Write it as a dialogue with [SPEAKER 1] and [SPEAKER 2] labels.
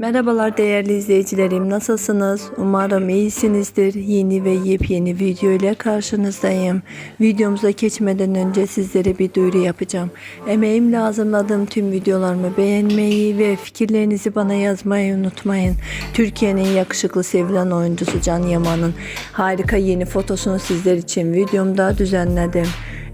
[SPEAKER 1] Merhabalar değerli izleyicilerim nasılsınız? Umarım iyisinizdir. Yeni ve yepyeni video ile karşınızdayım. Videomuza geçmeden önce sizlere bir duyuru yapacağım. Emeğimle hazırladığım tüm videolarımı beğenmeyi ve fikirlerinizi bana yazmayı unutmayın. Türkiye'nin yakışıklı sevilen oyuncusu Can Yaman'ın harika yeni fotosunu sizler için videomda düzenledim.